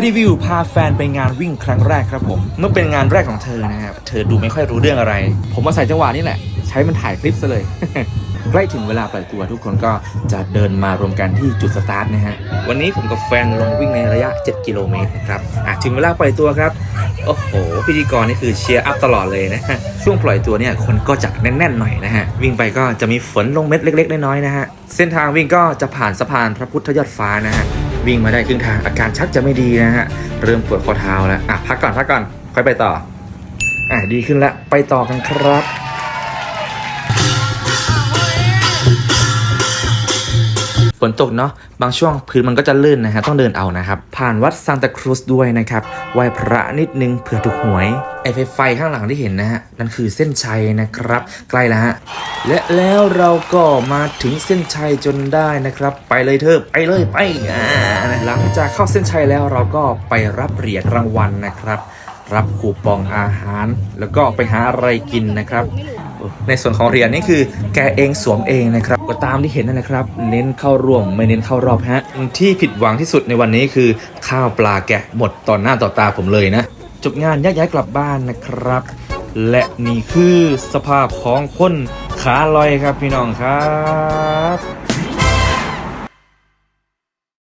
รีวิวพาแฟนไปงานวิ่งครั้งแรกครับผม เมื่อเป็นงานแรกของเธอนะครับเธอดูไม่ค่อยรู้เรื่องอะไร ผมมาใส่จังหวะนี่แหละ ใช้มันถ่ายคลิปซะเลย ใกล้ถึงเวลาปล่อยตัวทุกคนก็จะเดินมารวมกันที่จุดสตาร์ทนะฮะวันนี้ผมกับแฟนลงวิ่งในระยะ 7 กิโลเมตรนะครับอะถึงเวลาปล่อยตัวครับโอ้โหพิธีกรนี่คือเชียร์อัพตลอดเลยนะฮะช่วงปล่อยตัวเนี่ยคนก็จะแน่นๆหน่อยนะฮะวิ่งไปก็จะมีฝนลงเม็ดเล็ก ๆ น้อยๆนะฮะเส้นทางวิ่งก็จะผ่านสะพานพระพุทธยอดฟ้านะฮะ วิ่งมาได้ครึ่งทางอาการชักจะไม่ดีนะฮะ เริ่มปวดข้อเท้าแล้ว อะ พักก่อนพักก่อน ค่อยไปต่อ อะ ดีขึ้นแล้ว ไปต่อกันครับ นตกเนาะบางช่วงพื้นมันก็จะลื่นนะฮะต้องเดินเอานะครับ ผ่านวัดซานตาครูสด้วยนะครับไหว้พระนิดนึงเผื่อถูกหวยไอไฟไฟข้างหลังที่เห็นนะฮะนั่นคือเส้นชัยนะครับ ใกล้แล้วฮะและแล้วเราก็มาถึงเส้นชัยจนได้นะครับ ไปเลยเถอไปเลยไปอ่าหลังจากเข้าเส้นชัยแล้วเราก็ไปรับเหรียญรางวัลนะครับ รับคูปองอาหาร แล้วก็ไปหาอะไรกินนะครับ ในส่วนของเหรียญนี่คือแกเองสวมเองนะครับก็ตามที่เห็นนั่นแหละครับ เน้นเข้าร่วมไม่เน้นเข้ารอบฮะที่ผิดหวังที่สุดในวันนี้คือข้าวปลาแกะหมดต่อหน้าต่อตาผมเลยนะ จบงานแยกย้ายกลับบ้านนะครับ และนี่คือสภาพของคนขาลอยครับพี่น้องครับ